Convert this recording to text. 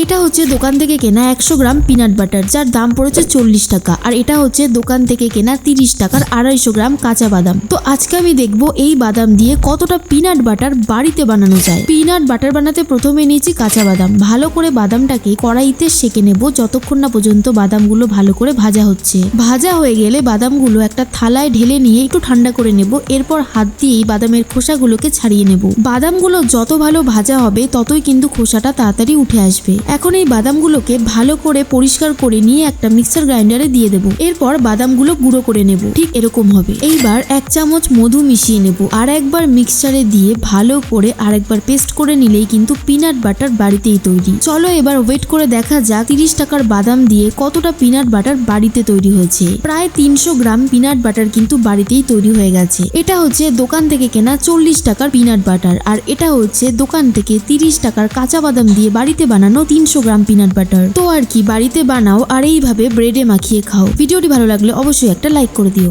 এটা হচ্ছে দোকান থেকে কেনা একশো গ্রাম পিনাট বাটার যার দাম পড়েছে চল্লিশ টাকা। আর এটা হচ্ছে দোকান থেকে কেনা তিরিশ টাকার আড়াইশো গ্রাম কাঁচা বাদাম। তো আজকে আমি দেখব এই বাদাম দিয়ে কতটা পিনাট বাটার বাড়িতে বানানো যায়। পিনাট বাটার বানাতে প্রথমে নিয়েছি কাঁচা বাদাম। ভালো করে বাদামটাকে কড়াইতে সেকে নেব যতক্ষণ না পর্যন্ত বাদামগুলো ভালো করে ভাজা হচ্ছে। ভাজা হয়ে গেলে বাদামগুলো একটা থালায় ঢেলে নিয়ে একটু ঠান্ডা করে নেব। এরপর হাত দিয়েই বাদামের খোসাগুলোকে ছাড়িয়ে নেব। বাদামগুলো যত ভালো ভাজা হবে, ততই কিন্তু খোসাটা তাড়াতাড়ি উঠে আসবে। এখন এই বাদামগুলোকে ভালো করে পরিষ্কার করে নিয়ে একটা মিক্সার গ্রাইন্ডারে দিয়ে দেবো। এরপর বাদামগুলো গুঁড়ো করে নেব। ঠিক এরকম হবে। এইবার এক চামচ মধু মিশিয়ে নেব আর একবার মিক্সচারে দিয়ে ভালো করে আরেকবার পেস্ট করে নিলেই কিন্তু পিনাট বাটার বাড়িতেই তৈরি। চলো এবার ওয়েট করে দেখা যাক তিরিশ টাকার বাদাম দিয়ে কতটা পিনাট বাটার বাড়িতে তৈরি হয়েছে। প্রায় তিনশো গ্রাম পিনাট বাটার কিন্তু বাড়িতেই তৈরি হয়ে গেছে। এটা হচ্ছে দোকান থেকে কেনা চল্লিশ টাকার পিনাট বাটার। আর এটা হচ্ছে দোকান থেকে তিরিশ টাকার কাঁচা বাদাম দিয়ে বাড়িতে বানানো তিনশো গ্রাম পিনাট বাটার তো আর কি, বাড়িতে বানাও আর এইভাবে ব্রেডে মাখিয়ে খাও। ভিডিওটি ভালো লাগলে অবশ্যই একটা লাইক করে দিও।